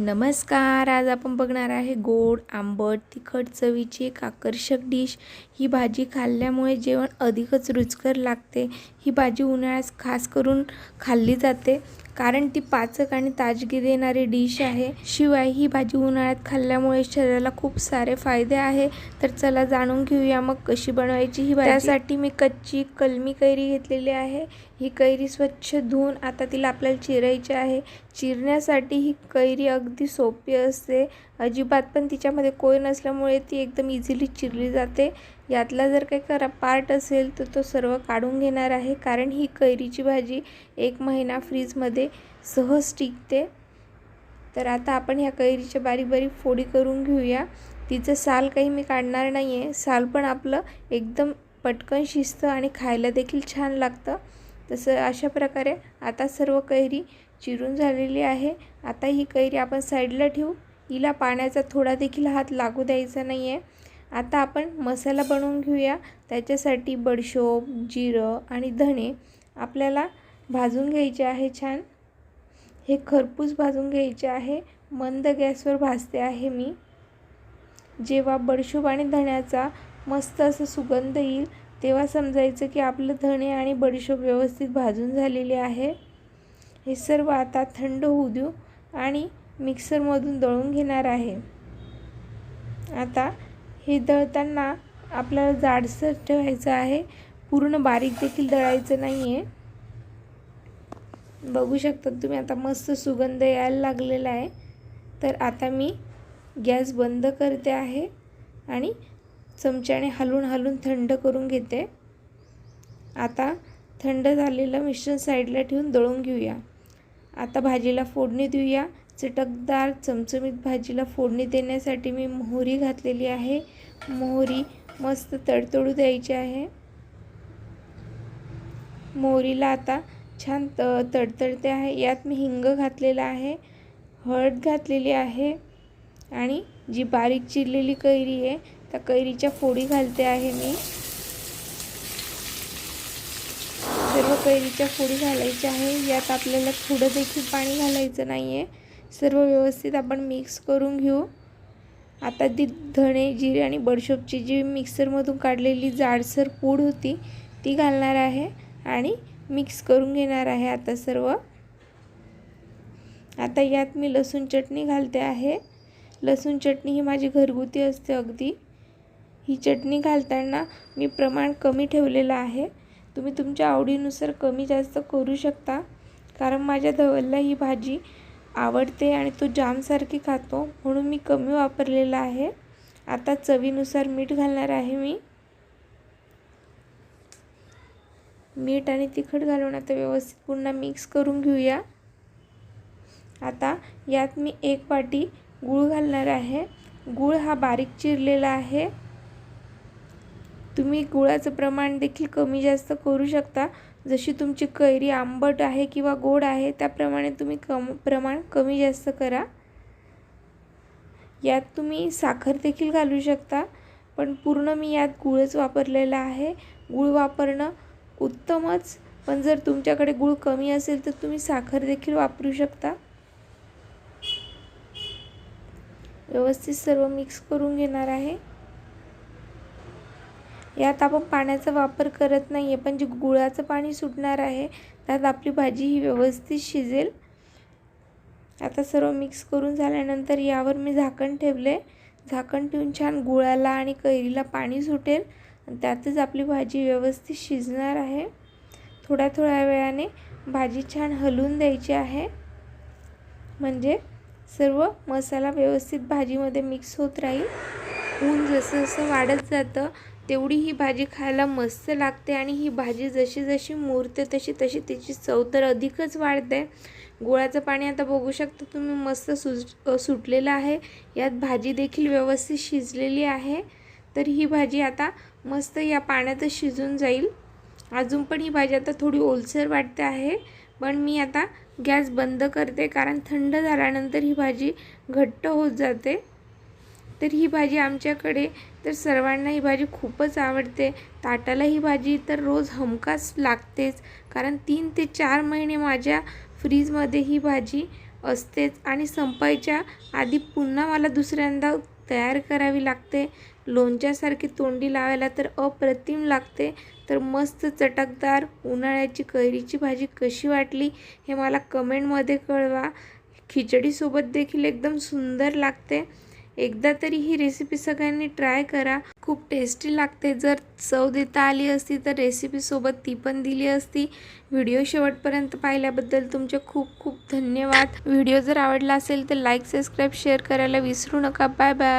नमस्कार आज आपण बघणार आहे गोड आंबट तिखट चवीची एक आकर्षक डिश ही भाजी खाल्ल्यामुळे जेवण अधिकच रुचकर लागते. ही भाजी उन्हाळ्यात खास करून खाल्ली जाते. कारण ती पाचक आणि ताजगी देणारी डिश आहे. शिवाय ही भाजी उन्हाळ्यात खाल्ल्यामुळे शरीराला खूप सारे फायदे आहे. तर चला जाणून घेऊया मग कशी बनवायची ही भाजी. त्यासाठी मी कच्ची कलमी कैरी घेतलेली आहे. ही कैरी स्वच्छ धुवून आता तिला आपल्याला चिरायची आहे. चिरण्यासाठी ही कैरी अगदी सोपी असते. अजिबात पण तिच्यामध्ये कोय नसल्यामुळे ती एकदम इझिली चिरली जाते. यातला जर काही करा पार्ट असेल तर तो सर्व काढून घेणार आहे. कारण ही कैरीची भाजी एक महिना फ्रीजमध्ये सहज टिकते. तर आता आपण ह्या कैरीच्या बारीक बारीक फोडी करून घेऊया. तिचं साल काही मी काढणार नाही आहे साल पण आपलं एकदम पटकन शिजतं आणि खायला देखील छान लागतं. तसं अशा प्रकारे आता सर्व कैरी चिरून झालेली आहे. आता ही कैरी आपण साईडला ठेवू. हिला पाण्याचा थोडा देखील हात लागू द्यायचा नाही आहे आता आपण मसाला बनवून घेऊया. त्याच्यासाठी बडशोप जिरं आणि धणे आपल्याला भाजून घ्यायचे आहे छान. हे खरपूस भाजून घ्यायचे आहे. मंद गॅसवर भाजते आहे मी. जेव्हा बडशोप आणि धण्याचा मस्त असं सुगंध येईल तेव्हा समजायचं की आपलं धणे आणि बडीशोप व्यवस्थित भाजून झालेले आहे. हे सर्व आता थंड होऊ देऊ आणि मिक्सरमधून दळून घेणार आहे. आता हे दळताना आपल्याला जाडसर ठेवायचं आहे. पूर्ण बारीक देखील दळायचं नाही आहे बघू शकता तुम्ही आता मस्त सुगंध यायला लागलेला आहे. तर आता मी गॅस बंद करते आहे आणि चमच्याने हलवून हलून थंड करून घेते. आता थंड झालेलं मिश्रण साईडला ठेवून दळून घेऊया. आता भाजीला फोडणी देऊया. चटकदार चमचमीत भाजीला फोडणी देण्यासाठी मी मोहरी घातलेली आहे. मोहरी मस्त तडतडू द्यायची आहे. मोहरीला आता छान त तडतडते आहे. यात मी हिंग घातलेला आहे. हळद घातलेली आहे. आणि जी बारीक चिरलेली कैरी आहे त्या कैरीच्या फोडी घालते आहे मी. सर्व कैरीच्या फोडी घालायच्या आहे. यात आपल्याला थोडं देखील पाणी घालायचं नाही आहे सर्व व्यवस्थित आपण मिक्स करून घेऊ. आता ती धणे जिरे आणि बडशोपची जी मिक्सरमधून काढलेली जाडसर पूड होती ती घालणार आहे आणि मिक्स करून घेणार आहे आता सर्व. आता यात मी लसूण चटणी घालते आहे. लसूण चटणी ही माझी घरगुती असते अगदी. ही चटणी घालताना मी प्रमाण कमी ठेवलेलं आहे. तुम्ही तुमच्या आवडीनुसार कमी जास्त करू शकता. कारण माझ्या धवलला ही भाजी आवडते आणि तो जामसारखी खातो म्हणून मी कमी वापरलेला आहे. आता चवीनुसार मीठ घालणार आहे मी. मीठ आणि तिखट घालून आता व्यवस्थित पुन्हा मिक्स करून घेऊया. आता यात मी एक वाटी गूळ घालणार आहे. गूळ हा बारीक चिरलेला आहे. तुम्ही गुळाचं प्रमाण देखील कमी जास्त करू शकता. जशी तुमची कैरी आंबट आहे किंवा गोड आहे त्याप्रमाणे तुम्ही कम प्रमाण कमी जास्त करा. यात तुम्ही साखर देखील घालू शकता पण पूर्ण मी यात गुळच वापरलेला आहे. गूळ वापरणं उत्तमच पण जर तुमच्याकडे गूळ कमी असेल तर तुम्ही साखर देखील वापरू शकता. व्यवस्थित सर्व मिक्स करून घेणार आहे. यात आपण पाण्याचा वापर करत नाही आहे पण जे गुळाचं पाणी सुटणार आहे त्यात आपली भाजी ही व्यवस्थित शिजेल. आता सर्व मिक्स करून झाल्यानंतर यावर मी झाकण ठेवले. झाकण ठेवून छान गुळाला आणि कैरीला पाणी सुटेल. त्यातच आपली भाजी व्यवस्थित शिजणार आहे. थोड्या थोड्या वेळाने भाजी छान हलवून द्यायची आहे. म्हणजे सर्व मसाला व्यवस्थित भाजीमध्ये मिक्स होत राहील. ऊन जसं जसं वाढत जातं तेवढी ही भाजी खायला मस्त लागते आणि ही भाजी जशी जशी मुरते तशी तशी तिची चव तर अधिकच वाढते. गुळाचं पाणी आता बघू शकता तुम्ही मस्त सुज सुटलेलं आहे. यात भाजी देखील व्यवस्थित शिजलेली आहे. तर ही भाजी आता मस्त या पाण्यातच शिजून जाईल. अजून पण ही भाजी आता थोडी ओलसर वाटते आहे. पण मी आता गॅस बंद करते कारण थंड झाल्यानंतर ही भाजी घट्ट होत जाते. तर ही भाजी आमच्याकडे तर सर्वांना ही भाजी खूपच आवडते. ताटाला ही भाजी तर रोज हमखास लागतेच कारण तीन ते चार महिने माझ्या फ्रीजमध्ये ही भाजी असतेच आणि संपायच्या आधी पुन्हा मला दुसऱ्यांदा तयार करावी लागते. लोणच्यासारखी तोंडी लावायला तर अप्रतिम लागते. तर मस्त चटकदार उन्हाळ्याची कैरीची भाजी कशी वाटली हे मला कमेंटमध्ये कळवा. खिचडीसोबत देखील एकदम सुंदर लागते. एकदा तरी ही रेसिपी सगळ्यांनी ट्राय करा. खूप टेस्टी लागते. जर चव देता आली असती तर रेसिपीसोबत ती पण दिली असती. व्हिडिओ शेवटपर्यंत पाहिल्याबद्दल तुमचे खूप खूप धन्यवाद. व्हिडिओ जर आवडला असेल तर लाईक सबस्क्राईब शेअर करायला विसरू नका. Bye bye